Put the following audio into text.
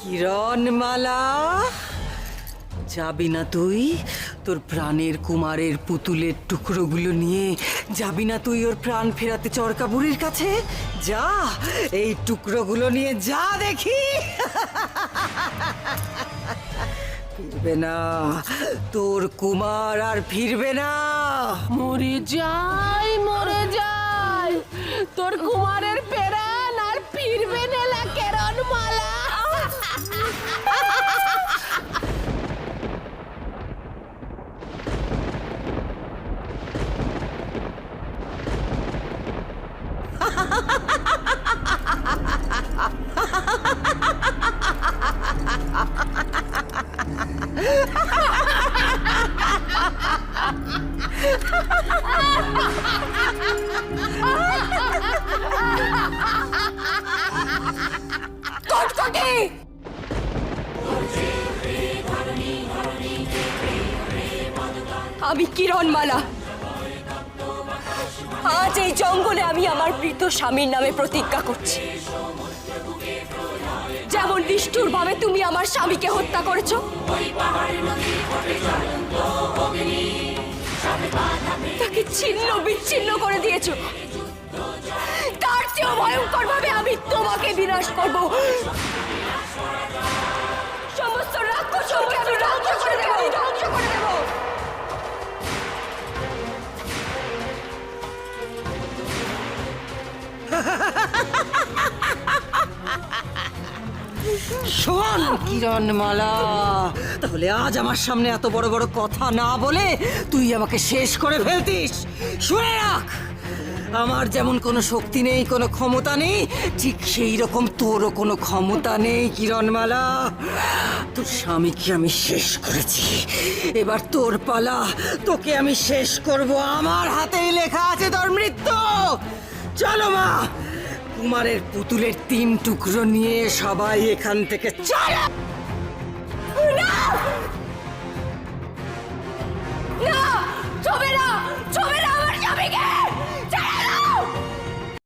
কিরণমালা, যাবি না তুই? তোর প্রাণের কুমারের পুতুলের টুকরোগুলো নিয়ে যাবি না তুই ওর প্রাণ ফেরাতে চরকা কাছে? যা, এই টুকরোগুলো নিয়ে যা দেখি। ফিরবে না। তোর কুমার আর ফিরবে না। মরে যাই মরে যাই। তোর কুমারের পেরান আর ফিরবে নেলা কেরণ মালা। কটকটি আমি কিরণমালা। আজ এই জঙ্গলে আমি আমার মৃত স্বামীর নামে প্রতিজ্ঞা করছি। যেমন নিষ্ঠুর ভাবে তুমি আমার স্বামীকে হত্যা করেছ? তাকে ছিন্ন বিচ্ছিন্ন করে দিয়েছ। তার চেয়েও ভয়ঙ্কর ভাবে আমি তোমাকে বিনাশ করব। শোন। কিরণমালা। তাহলে আজ আমার সামনে এত বড় বড় কথা না বলে তুই আমাকে শেষ করে ফেলতিস। শুনে রাখ আমার যেমন কোনো শক্তি নেই কোনো ক্ষমতা নেই ঠিক সেই রকম তোরও কোনো ক্ষমতা নেই কিরণমালা। তোর স্বামীকে আমি শেষ করেছি। এবার তোর পালা তোকে আমি শেষ করব। আমার হাতেই লেখা আছে তোর মৃত্যু। চলো মা কুমারের পুতুলের তিন টুকরো নিয়ে সবাই এখান থেকে চলো।